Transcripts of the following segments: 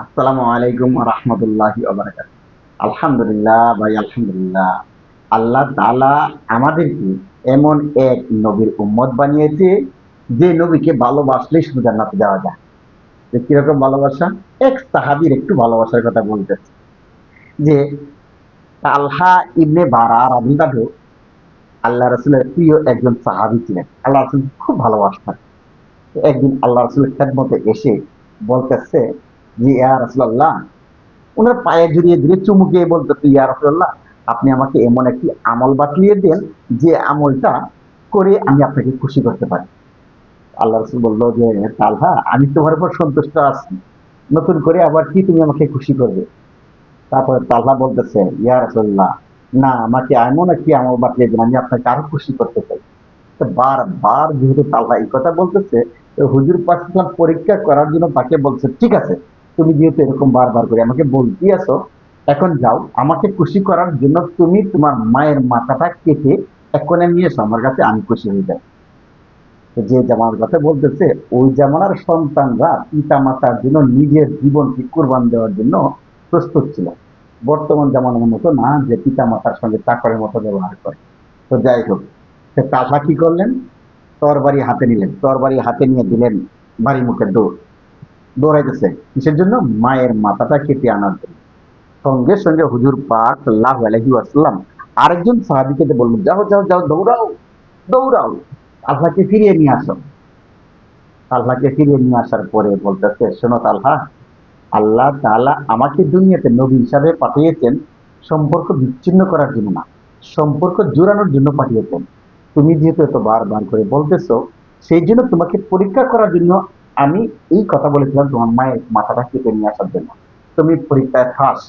আসসালামু আলাইকুম রহমতুল্লাহ আলহামদুলিল্লাহ ভাই, আলহামদুলিল্লাহ। আল্লাহ তাআলা আমাদেরকে এমন এক নবীর উম্মত বানিয়েছে যে নবীকে ভালোবাসলে শুধু জান্নাতে যাওয়া যায়। যে কীরকম ভালোবাসা? এক সাহাবীর একটু ভালোবাসার কথা বলতেছে। যে তালহা ইবনে বারা রাদিয়াল্লাহু আল্লাহ রসুলের প্রিয় একজন সাহাবী ছিলেন। আল্লাহ রসুল খুব ভালোবাসতেন। একদিন আল্লাহ রসুলের খেদমতে এসে বলতেছে যে, ইয়া রসুল্লাহ ওনার পায়ে জড়িয়ে ধরে চুমুকে বলতেছে ইয়া রসুল্লাহ আপনি আমাকে এমন একটি আমল বাতলিয়ে দেন যে আমলটা করে আমি আপনাকে খুশি করতে পারি। আল্লাহ রসুল বলল যে, তালহা, আমি তোমার উপর সন্তুষ্ট আছি। নতুন করে আবার কি তুমি আমাকে খুশি করবে? তারপরে তালহা বলতেছে, ইয়া রসুল্লাহ না, আমাকে এমন একটি আমল বাতলিয়ে দেন, আমি আপনাকে আরও খুশি করতে চাই। বারবার যেহেতু তালহা এই কথা বলতেছে হুজুর পাকিস্তান পরীক্ষা করার জন্য তাকে বলছে, ঠিক আছে তুমি যেহেতু এরকম বারবার করে আমাকে বলতে আছো এখন যাও, আমাকে খুশি করার জন্য তুমি তোমার মায়ের মাথাটা কেটে এখনে নিয়ে এসো আমার কাছে আমি খুশি হয়ে যাই যে জামার কথা বলতেছে, ওই জামানার সন্তানরা পিতা মাতার জন্য নিজের জীবনকে কোরবান দেওয়ার জন্য প্রস্তুত ছিল। বর্তমান জামানার মতো না, যে পিতা মাতার সঙ্গে চাকরের মতো ব্যবহার করে। তো যাই হোক, সে তাজা কি করলেন? তরবারি হাতে নিলেন, তরবারি হাতে নিয়ে দিলেন বাড়ি মুখে দৌড়। দৌড়াইতেছে। কিসের জন্য? মায়ের মাথাটা কেটে আনার জন্য। সঙ্গে সঙ্গে হুজুর পাক সাল্লাহ আলহি আসলাম আরেকজন সাহাবিকে বললেন, যাও যাও যাও, দৌড়াও দৌড়াও, আল্লাহকে ফিরিয়ে নিয়ে আসো। আল্লাহকে ফিরিয়ে নিয়ে আসার পরে বলতেছে, শোনো তালহা, আল্লাহ তাআলা আমাকে দুনিয়াতে নবী হিসাবে পাঠিয়েছেন সম্পর্ক বিচ্ছিন্ন করার জন্য না, সম্পর্ক জোরানোর জন্য পাঠিয়েছেন। তুমি যেহেতু এত বারবার করে বলতেছো, সেই জন্য তোমাকে পরীক্ষা করার জন্য আমি এই কথা বলেছিলাম, তোমার মায়ের মাথাটা কেটে নিয়ে আসার জন্য। তুমি পরীক্ষায় ফাঁস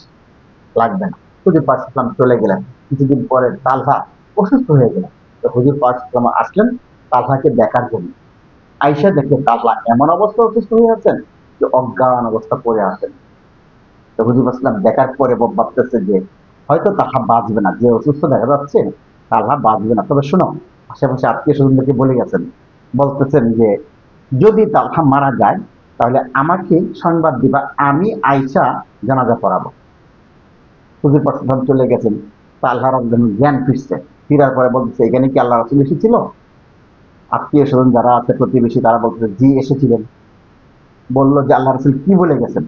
লাগবে না। হুজুর পাক ইসলাম চলে গেলেন। কিছুদিন পরে তালহা অসুস্থ হয়ে গেলেন তো হুজুর পাক ইসলাম আসলেন তালহাকে দেখার জন্য। আইসা দেখে তালহা এমন অবস্থা অসুস্থ হয়ে আছেন যে অজ্ঞান অবস্থা পড়ে আছেন। তো হুজুর ইসলাম দেখার পরে ভাবতেছে যে হয়তো তাহা বাঁচবে না। যে অসুস্থ দেখা যাচ্ছে, তালহা বাঁচবে না। তবে শোনো, আশেপাশে আত্মীয় স্বজনদেরকে বলে গেছেন। বলতেছেন যে যদি তালহা মারা যায়, তাহলে আমাকে সংবাদ দিবা, আমি আইসা জানাজা পড়াবো। হুজুর পাকিস্তান চলে গেছেন, তালহার একজন জ্ঞান ফিরছে, ফিরার পরে বলতেছে, এখানে কি আল্লাহ রাসুল এসেছিল? আত্মীয় স্বজন যারা আছে, প্রতিবেশী, তারা বলতেছে, জি, এসেছিলেন। বলল যে, আল্লাহ রাসুল কি বলে গেছেন?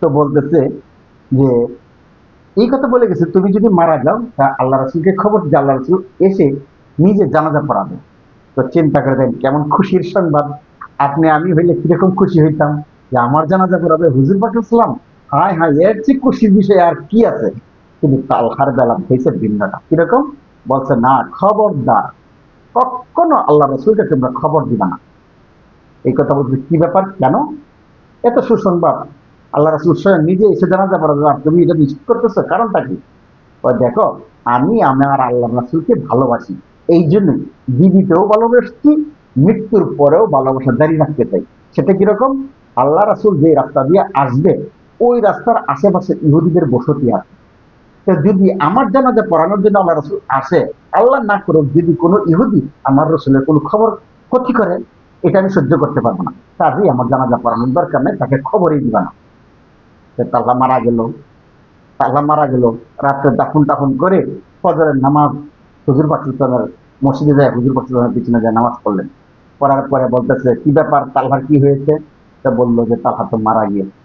তো বলতেছে যে, এই কথা বলে গেছে, তুমি যদি মারা যাও, তা আল্লাহ রাসুলকে খবর যে আল্লাহ রাসুল এসে নিজে জানাজা পড়াবে। তো চিন্তা করে দেন কেমন খুশির সংবাদ। আপনি, আমি হইলে কীরকম খুশি হইতাম? যে আমার জানাজা পড়াবে হুজুর পাকিস্লাম হায় হায়, এর চেয়ে খুশির বিষয় আর কি আছে? কিন্তু তালহার বেলা হয়েছে ভিন্নটা কীরকম? বলছে, না, খবরদার। কখনো আল্লাহ রসুলকে তোমরা খবর দিবা না। এই কথা বলছে, কি ব্যাপার? কেন? এত সুসংবাদ। আল্লাহ রসুল স্বয়ং নিজে এসে জানাজা আর তুমি এটা নিশ্চিত করতেছো, কারণটা কি? দেখো, আমি আমার আল্লাহ রাসুলকে ভালোবাসি। এই জন্যই জীবিতেও ভালোবাসছি, মৃত্যুর পরেও ভালোবাসা জারি রাখতে চাই। সেটা কীরকম আল্লাহ রাসুল যে রাস্তা দিয়ে আসবে, ওই রাস্তার আশেপাশে ইহুদিদের বসতি আছে। তো যদি আমার জানাজা পড়ানোর জন্য আল্লাহ রসুল আসে, আল্লাহ না করুক যদি কোনো ইহুদি আমার রসুলের কোনো খবর ক্ষতি করে, এটা আমি সহ্য করতে পারব না। কাজেই আমার জানাজা পড়ানোর দরকার নেই, তাকে খবরই দিবা না। তাল্লা মারা গেল, তাল্লা মারা গেল, রাত্রে দাফন টাফন করে ফজরের নামাজ হুজুর পাকিস্তানের মসজিদে যায়, হুজুর পাকিস্তানের পিছনে যায়, নামাজ পড়লেন। পড়ার পরে বলতেছে, কি ব্যাপার? তালহার কি হয়েছে? তা বলল যে, তালহা তো মারা গিয়েছে।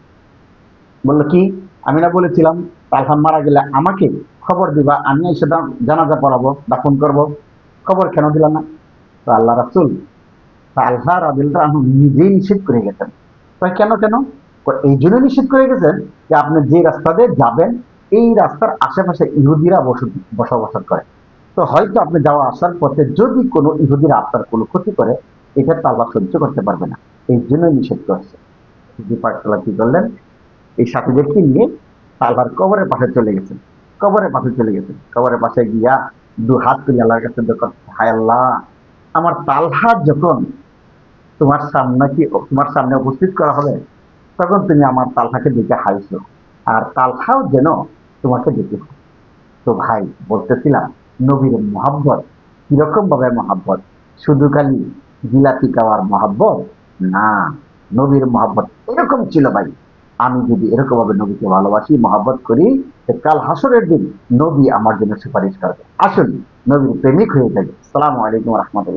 বলল, কি? আমি না বলেছিলাম, তালহা মারা গেলে আমাকে খবর দিবা? আমি এসে জানাজা পড়াবো দাফন করব? খবর কেন দিলা না? তো আল্লাহ রাসুল তালহা রাদিল্লা নিজেই নিষেধ করে গেছেন। তাই কেন কেন? এই জন্য নিষেধ করে গেছেন যে, আপনি যে রাস্তা দিয়ে যাবেন, এই রাস্তার আশেপাশে ইহুদিরা বসবাস করে। তো হয়তো আপনি যাওয়া আসার পথে যদি কোনো ইহুদিরা আপনার কোনো ক্ষতি করে এটা তো আল্লাহ সহ্য করতে পারবে না। এই জন্যই নিষেধ করছে। হুজুর পাকতলা কি করলেন? এই সাথীদেরকে নিয়ে তালহার কবরের পাশে চলে গেছেন। কবরের পাশে চলে গেছেন। কবরের পাশে গিয়া দু হাত তুলে আল্লাহর কাছে হায় আল্লাহ, আমার তালহা যখন তোমার সামনে কি, তোমার সামনে উপস্থিত করা হবে, তখন তুমি আমার তালহাকে দেখে হাইছো আর তালহাও যেন তোমাকে দেখে তো ভাই, বলতেছিলাম নবীর মহাব্বত। কীরকম ভাবে মহাব্বত? শুধু খালি জিলাপি খাওয়ার মহাব্বত? না, নবীর মহাব্বত এরকম ছিল ভাই। আমি যদি এরকম ভাবে নবীকে ভালোবাসি, মহাব্বত করি কাল হাসরের দিন নবী আমার জন্য সুপারিশ করবে। আসলে নবীর প্রেমিক হয়ে যাবে সালামু আলাইকুম রহমতুল্লাহ।